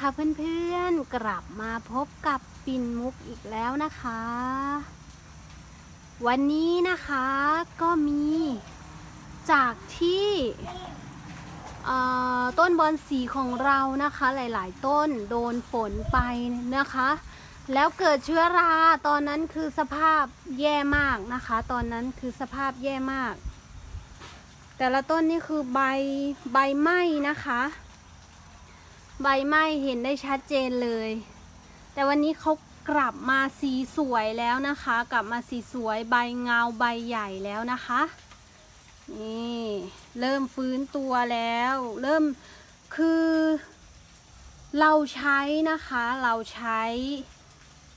ค่ะเพื่อนๆ กลับมาพบกับปิ่นมุกอีกแล้วนะคะ วันนี้นะคะก็มีจากที่ต้นบอนสีของเรานะคะ หลายๆ ต้นโดนฝนไปนะคะ แล้วเกิดเชื้อราตอนนั้นคือสภาพแย่มากนะคะ ตอนนั้นคือสภาพแย่มาก แต่ละต้นนี่คือใบใบไหม้นะคะ ใบไม้เห็นได้ชัดเจนเลย แต่วันนี้เขากลับมาสีสวยแล้วนะคะ กลับมาสีสวยใบเงาใบใหญ่แล้วนะคะ นี่เริ่มฟื้นตัวแล้ว เริ่มคือเราใช้นะคะ เราใช้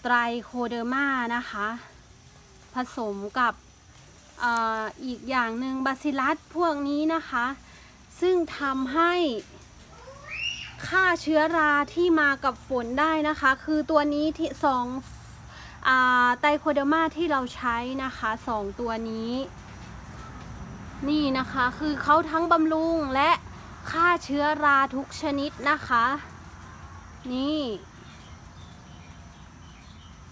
ไตรโคเดอร์มานะคะ ผสมกับอ่ออีกอย่างหนึ่งบาซิลัสพวกนี้นะคะ ซึ่งทำให้ ฆ่าเชื้อราที่มากับฝนได้นะคะ คือตัวนี้ที่สองไตโคเดอร์มาที่เราใช้นะคะสองตัวนี้ นี่นะคะคือเขาทั้งบำรุงและฆ่าเชื้อราทุกชนิดนะคะ นี่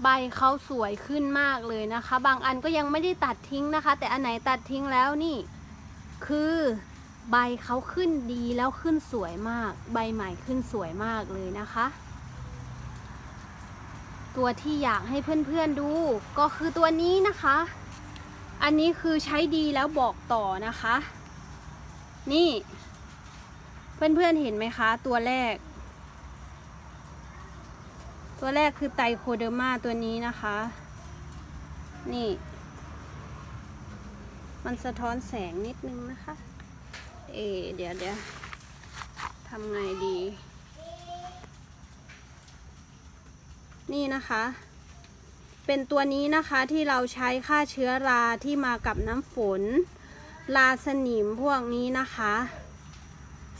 ใบเขาสวยขึ้นมากเลยนะคะ บางอันก็ยังไม่ได้ตัดทิ้งนะคะ แต่อันไหนตัดทิ้งแล้วนี่ คือ ใบเขาขึ้นดีแล้วขึ้นสวยมาก ใบใหม่ขึ้นสวยมากเลยนะคะ ตัวที่อยากให้เพื่อนๆดูก็คือตัวนี้นะคะ อันนี้คือใช้ดีแล้วบอกต่อนะคะ นี่ เพื่อนๆเห็นไหมคะ ตัวแรก ตัวแรกคือไตโคเดอร์มาตัวนี้นะคะ นี่ มันสะท้อนแสงนิดนึงนะคะ เอ เดี๋ยวเดี๋ยวทำไงดี นี่นะคะ เป็นตัวนี้นะคะที่เราใช้ฆ่าเชื้อราที่มากับน้ำฝน ราสนิมพวกนี้นะคะ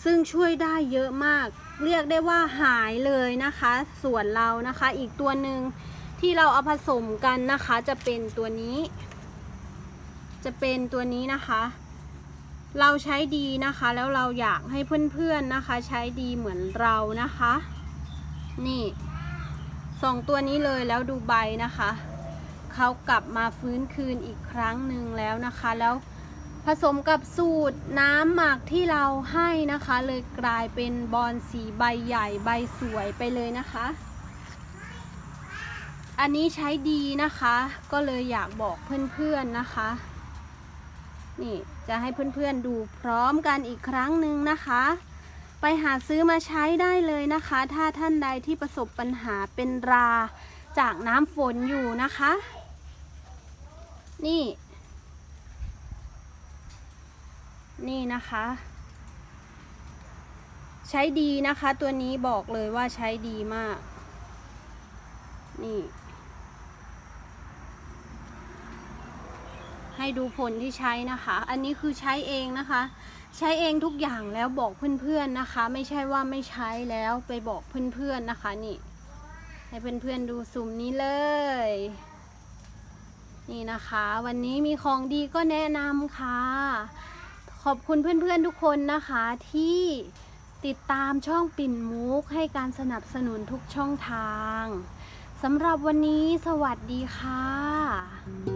ซึ่งช่วยได้เยอะมาก เรียกได้ว่าหายเลยนะคะ ส่วนเรานะคะ อีกตัวหนึ่งที่เราเอาผสมกันนะคะ จะเป็นตัวนี้ จะเป็นตัวนี้นะคะ เราใช้ดีนะคะ แล้วเราอยากให้เพื่อนๆนะคะ ใช้ดีเหมือนเรานะคะ นี่สองตัวนี้เลยแล้วดูใบนะคะเขากลับมาฟื้นคืนอีกครั้งหนึ่งแล้วนะคะ แล้วผสมกับสูตรน้ำหมักที่เราให้นะคะ เลยกลายเป็นบอนสีใบใหญ่ใบสวยไปเลยนะคะ อันนี้ใช้ดีนะคะ ก็เลยอยากบอกเพื่อนๆนะคะ นี่จะให้เพื่อนๆดูพร้อมกันอีกครั้งหนึ่งนะคะ ไปหาซื้อมาใช้ได้เลยนะคะ ถ้าท่านใดที่ประสบปัญหาเป็นราจากน้ำฝนอยู่นะคะ นี่ นี่นะคะ ใช้ดีนะคะตัวนี้บอกเลยว่าใช้ดีมาก นี่ ให้ดูผลที่ใช้นะคะ อันนี้คือใช้เองนะคะ ใช้เองทุกอย่างแล้วบอกเพื่อนๆนะคะ ไม่ใช่ว่าไม่ใช้แล้วไปบอกเพื่อนๆนะคะนี่ ให้เพื่อนๆดูสุ่มนี้เลย นี่นะคะ วันนี้มีของดีก็แนะนำค่ะ ขอบคุณเพื่อนๆทุกคนนะคะที่ติดตามช่องปิ่นมุกให้การสนับสนุนทุกช่องทางสำหรับวันนี้สวัสดีค่ะ